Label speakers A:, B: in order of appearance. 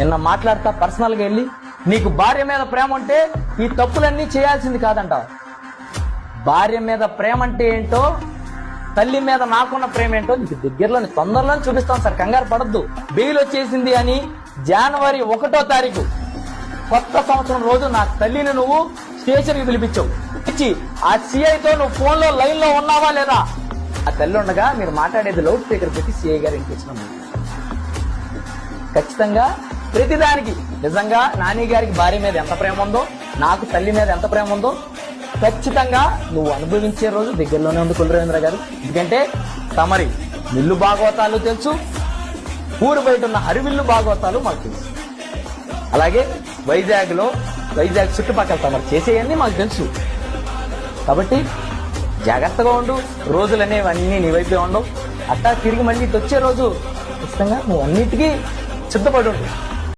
A: నిన్న మాట్లాడతా పర్సనల్గా వెళ్ళి నీకు భార్య మీద ప్రేమ ఉంటే ఈ తప్పులన్నీ చేయాల్సింది కాదంట భార్య మీద ప్రేమ అంటే ఏంటో తల్లి మీద నాకున్న ప్రేమ ఏంటో నీకు దగ్గరలో తొందరలో చూపిస్తాం సార్ కంగారు పడద్దు. బెయిల్ వచ్చేసింది అని జనవరి ఒకటో తారీఖు కొత్త సంవత్సరం రోజు నా తల్లిని నువ్వు స్టేషన్కి పిలిపించావు. ఇచ్చి ఆ సిఐతో నువ్వు ఫోన్లో లైన్లో ఉన్నావా లేదా? ఆ తల్లి ఉండగా మీరు మాట్లాడేది లౌడ్ స్పీకర్ పెట్టి సిఐ గారు ఇంటించిన ఖచ్చితంగా ప్రతిదానికి నిజంగా నాని గారికి భార్య మీద ఎంత ప్రేమ ఉందో నాకు తల్లి మీద ఎంత ప్రేమ ఉందో ఖచ్చితంగా నువ్వు అనుభవించే రోజు దగ్గరలోనే ఉంది కులరేంద్ర గారు. ఎందుకంటే తమరి మిల్లు భాగవతాలు తెలుసు ఊరు బయట ఉన్న హరివిల్లు భాగవతాలు మాకు తెలుసు. అలాగే వైజాగ్లో వైజాగ్ చుట్టుపక్కల తమరు చేసేయన్నీ మాకు తెలుసు. కాబట్టి జాగ్రత్తగా ఉండు రోజులు అనేవి అన్నీ నీ వైపే ఉండవు. అట్టా తిరిగి మళ్ళీ వచ్చే రోజు ఖచ్చితంగా నువ్వు అన్నిటికీ సిద్ధపడి ఉండు.